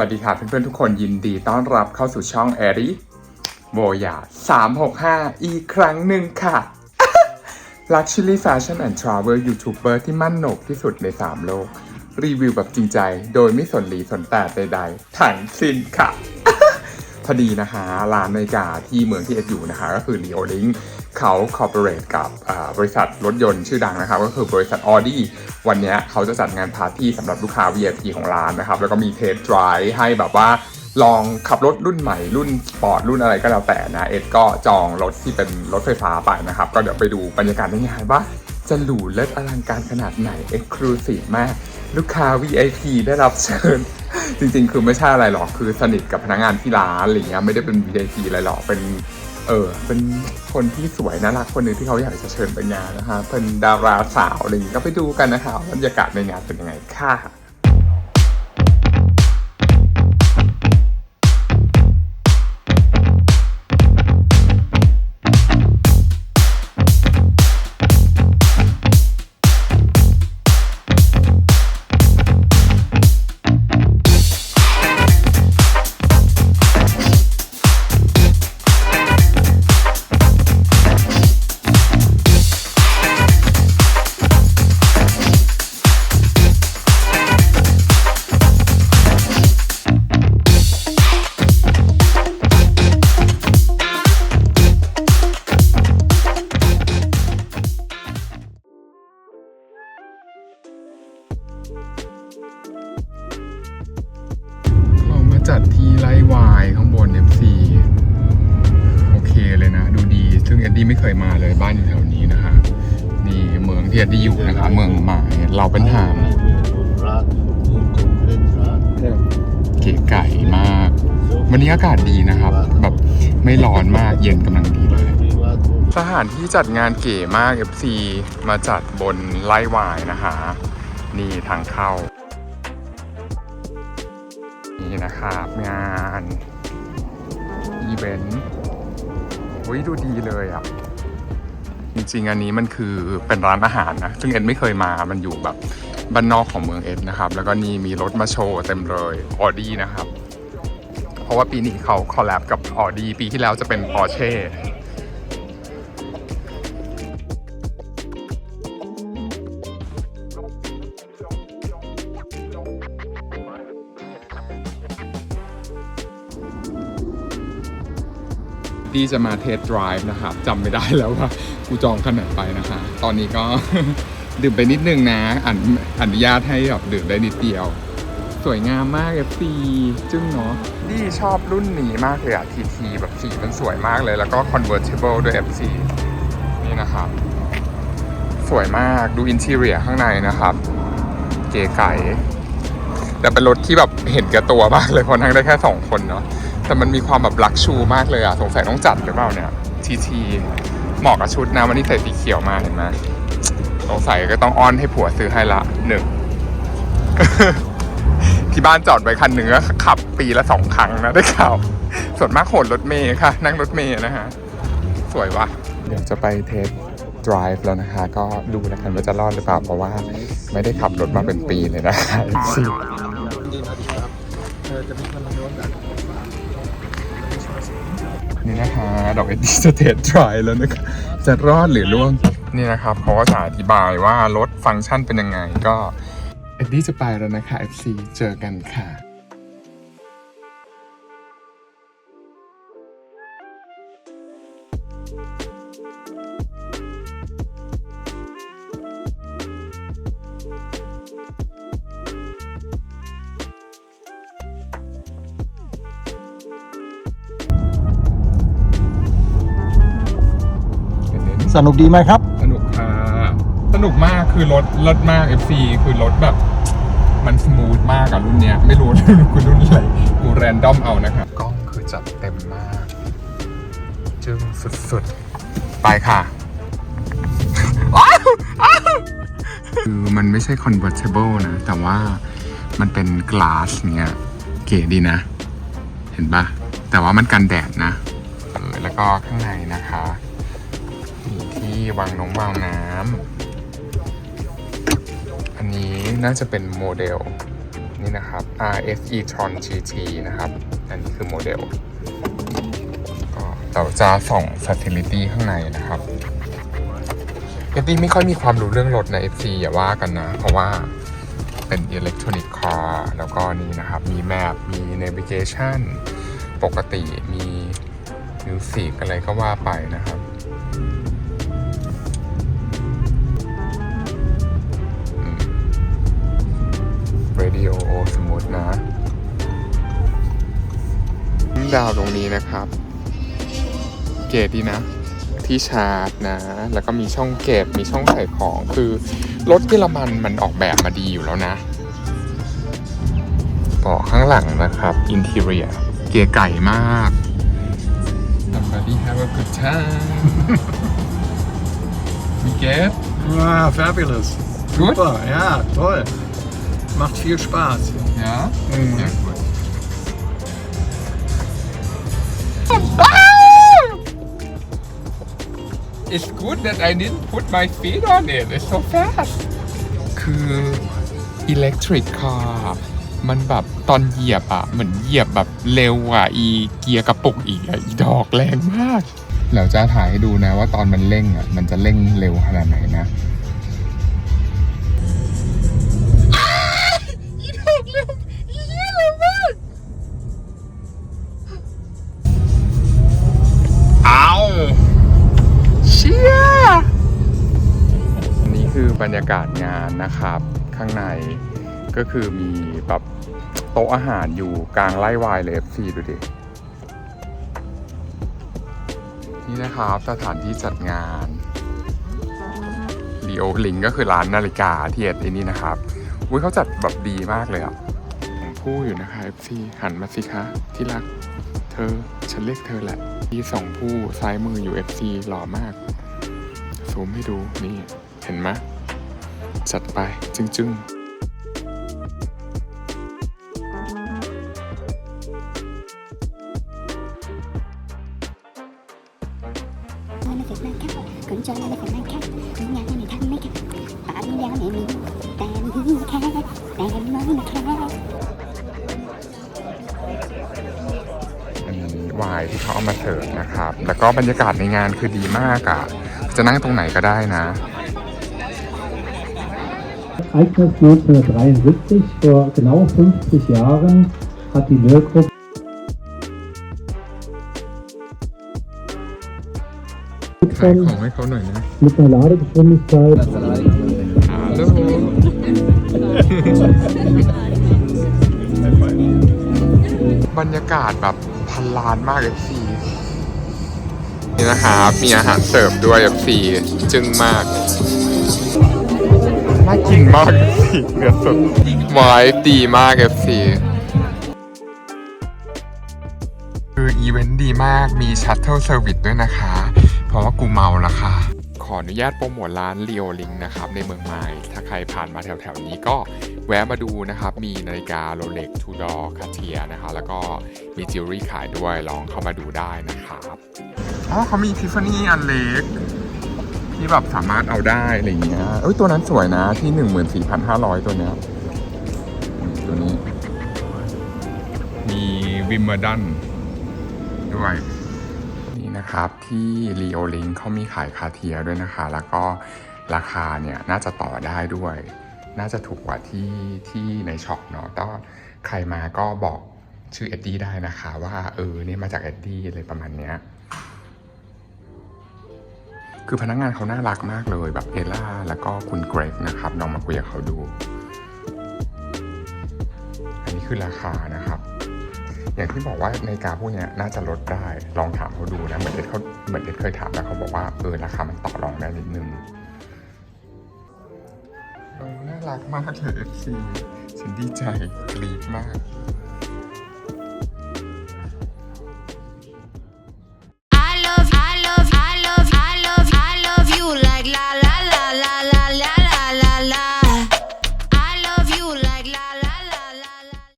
วัสดีค่ะเพื่อนๆทุกคนยินดีต้อนรับเข้าสู่ช่องแอริโบยา365 อีกครั้งหนึ่งค่ะ Luxury Fashion and Travel YouTuber ที่มั่นโหนกที่สุดใน 3 โลก รีวิวแบบจริงใจ โดยไม่สนหลีสนแต่ใดๆทั้งสิ้นค่ะ พอดีนะคะร้านนาฬิกาที่เมืองที่เอ็ดอยู่นะคะ ก็คือ Leo Link เขาคอร์ปอเรทกับบริษัทรถยนต์ชื่อดังนะครับ ก็คือบริษัท Audi วันนี้เขาจะจัดงานพาร์ตี้สำหรับลูกค้า VIP ของร้านนะครับ แล้วก็มีเทส d r i v e ให้แบบว่าลองขับรถรุ่นใหม่รุ่นสปอร์ตรุ่นอะไรก็แล้วแต่นะเอ็ดก็จองรถที่เป็นรถไฟฟ้าไปนะครับ ก็เดี๋ยวไปดูบรรยากาศได้ไงว่าจะหรูเลิศอลังการขนาดไหนเอ็กซ์คลูซีฟมาก ลูกค้า VIP ได้รับเชิญ จริงๆ คือไม่ใช่อะไรหรอกคือสนิทกับพนักงานที่ร้านอะไรเงี้ยไม่ได้เป็น VIP อะไรหรอกเป็น เออเป็นคนที่สวยน่ารักคนหนึ่งที่เขาอยากจะเชิญไปงานนะคะเป็นดาราสาวอะไรอย่างนี้ก็ไปดูกันนะคะว่าบรรยากาศในงานเป็นยังไงค่ะ ซึ่งเอ็ดดี้ไม่เคยมาเลยบ้านอยู่แถวนี้นะคะนี่เมืองที่เอ็ดดี้อยู่นะคะ เมืองหมายเราเป็นทางเก๋ไก่มาก วันนี้อากาศดีนะครับ แบบไม่ร้อนมากเย็นกำลังดีเลยสถานที่จัดงานเก๋มาก FC มาจัดบนไร่วายนะคะ นี่ทางเข้า นี่นะครับงานอีเวนต์ อุ้ยดูดีเลยอะ จริงๆอันนี้มันคือเป็นร้านอาหารนะ ซึ่งเอ็ดไม่เคยมา มันอยู่แบบบ้านนอกของเมืองเอ็ดนะครับ แล้วก็นี่มีรถมาโชว์เต็มเลยออดี้นะครับ เพราะว่าปีนี้เขาคอลแลบกับออดี้ปีที่แล้วจะเป็นพอร์เช่ ที่จะมาเทสไดรฟ์นะครับจำไม่ได้แล้วว่ากูจองขนาดไปนะคะ ตอนนี้ก็ ดื่มไปนิดนึงนะอนอนุญาตให้แบบดื่มได้นิดเดียว สวยงามมาก FC จึ้งเนาะนี่ชอบรุ่นนี้มากเลยอะทีทีแบบสีมันสวยมากเลย แล้วก็ convertible ด้วย FC นี่นะครับ สวยมากดูอินทีเรียข้างในนะครับ เก๋ไก่แต่เป็นรถที่แบบเห็นแก่ตัวมากเลยเพราะนั่งได้แค่สองคนเนาะ แต่มันมีความแบบลักชูมากเลยอะสงสัยต้องจัดหรือเปล่าเนี่ย ทีทีเหมาะกับชุดนะวันนี้ใส่สีเขียวมาเห็นไหมสงสัยก็ต้องอ้อนให้ผัวซื้อให้ละหนึ่ง ที่บ้านจอดไว้คันหนึ่งก็ขับปีละสองครั้งนะได้ข่าวส่วนมากโหนรถเมย์ค่ะ นั่งรถเมย์นะฮะ สวยวะเดี๋ยวจะไปเทส drive แล้วนะคะ ก็ดูแล้วกันว่าจะรอดหรือเปล่า เพราะว่าไม่ได้ขับรถมาเป็นปีเลยนะคะสินี่น นี่นะคะ ดอกเอ็ดดี้จะเทสทรายแล้วนะคะจะรอดหรือล่วงนี่นะครับเขาก็จะอธิบายว่ารถฟังก์ชันเป็นยังไงก็เอ็ดดี้จะไปแล้วนะคะ FC เจอกันค่ะ สนุกดีไหมครับ สนุกค่ะสนุกมากคือรถรถมาก FC คือรถแบบ มันสมูทมากอะรุ่นเนี้ย ไม่รู้คุณรุ่นอะไรกูแรนดอมเอานะครับกล้องคือจัดเต็มมากจึงสุดๆ ไปค่ะคือมันไม่ใช่ convertible นะ แต่ว่ามันเป็น glass เงี้ย เก๋ดีนะ เห็นปะแต่ว่ามันกันแดดนะเออแล้วก็ข้างในนะคะมีที่ วางน้องวางน้ำ อันนี้น่าจะเป็นโมเดลนี่นะครับ RSE Tron GT นะครับ อันนี้คือโมเดลก็เราจะส่อง Facility ข้างในนะครับเอฟซีไม่ค่อยมีความรู้เรื่องรถใน FC อย่าว่ากันนะ เพราะว่าเป็น Electronic Car แล้วก็นี่นะครับ มีแมปมี Navigation ปกติมีมิวสิกอะไรก็ว่าไปนะครับ เรดิโอสมมตินะดาวตรงนี้นะครับ เกตดีนะ ที่ชาร์จนะ แล้วก็มีช่องเก็บมีช่องใส่ของคือ รถเยอรมันมันออกแบบมาดีอยู่แล้วนะเบาะข้างหลังนะครับ อินเท i รียเกียร์ไก่มาก Somebody have a good time Wie geht's? Ah, fabulous. Gut? Super, ja, toll. Macht viel Spaß. Ja? Mhm. Sehr gut. It's good that I didn't put my feet on it. It's so fast. คือ electric car มันแบบตอนเหยียบอะเหมือนเหยียบแบบเร็วกว่าอีเกียร์กระปุกอีกอะอีดอกแรงมาก เราจะถ่ายให้ดูนะว่าตอนมันเร่งอะมันจะเร่งเร็วขนาดไหนนะ เร็วอีเหี้ยเร็วมากเอาเชี่ยนนี้คือบรรยากาศงานนะครับ ข้างในก็คือมีแบบโต๊ะอาหารอยู่กลางไร่วายเลย FC ดูดิ นี่นะครับสถานที่จัดงานลีโอลิงก็คือร้านนาฬิกาที่เอ็ดนี่นะครับ อุ้ยเขาจัดแบบดีมากเลยอะผมพูดอยู่นะคะ FC หันมาสิคะ ที่รัก เธอ ฉันเรียกเธอแหละที่สองผู้ซ้ายมืออยู่ FC หล่อมาก ซูมให้ดูนี่ เห็นไหมจัดไปจึ้งๆ นครับขนจรและขนนั่งครับมีงานในท่ทำไหมครับป่ากมียาวไหนมีแต่มีนะค่แต่มีน้อยนะครับวายที่เขาเอามาเสิร์ฟนะครับ แล้วก็บรรยากาศในงานคือดีมากอะ่ะ จะนั่งตรงไหนก็ได้นะ Alters 1930 vor genau 50 Jahren hat die Löhrgruppe ขายของให้เขาหน่อยนะ mit einer Ladegeschwindigkeit ฮัลโหล บรรยากาศแบบพันล้านมาก FC นี่นะครับมีอาหารเสิร์ฟด้วย FC จึ้งมากน่ากินมาก FC เนื้อสดไม้ดีมาก FC คืออีเวนต์ดีมากมีชัตเทิลเซอร์วิสด้วยนะคะ เพราะว่ากูเมาแล้วค่ะ ขออนุญาตโปรโมทร้าน l ีโอลิงนะครับในเมืองไม้ถ้าใครผ่านมาแถวๆนี้ก็แวะมาดูนะครับ มีนาฬิกาโรเล็กทูดอร์คาเทียนะคะ แล้วก็มีจิวเวลรี่ขายด้วยลองเข้ามาดูได้นะครับอ๋อเขามีทิฟฟานี่อันเล็กที่แบบสามารถเอาได้อะไรอย่างเงี้ยเอ้ยตัวนั้นสวยนะที่14,500ตัวเนี้ยอืมตัวนี้ มีวิมเบอร์ดันด้วย นี่นะครับ ที่ r ีโอลิงเขามีขายคาเทียด้วยนะคะ แล้วก็ราคาเนี่ยน่าจะต่อได้ด้วย น่าจะถูกกว่าที่ที่ในช็อปเนาะต่ว่าใครมาก็บอกชื่อเอ็ดดี้ได้นะคะว่าเออเนี่ยมาจากเอ็ดดี้อะไรประมาณเนี้ยคือพนักงานเขาน่ารักมากเลยแบบเอล่าแล้วก็คุณเกรกนะครับลองมาคุยกับเขาดู อันนี้คือราคานะครับ อย่างที่บอกว่านาฬิกาพวกนี้น่าจะลดได้ ลองถามเขาดูนะ เหมือนเอ็ดเขาเหมือนเอ็ดเคยถามแล้วเขาบอกว่าเออราคามันต่อรองได้นิดนึงน่ารักมากเลย FC ฉันดีใจกรี๊ดมาก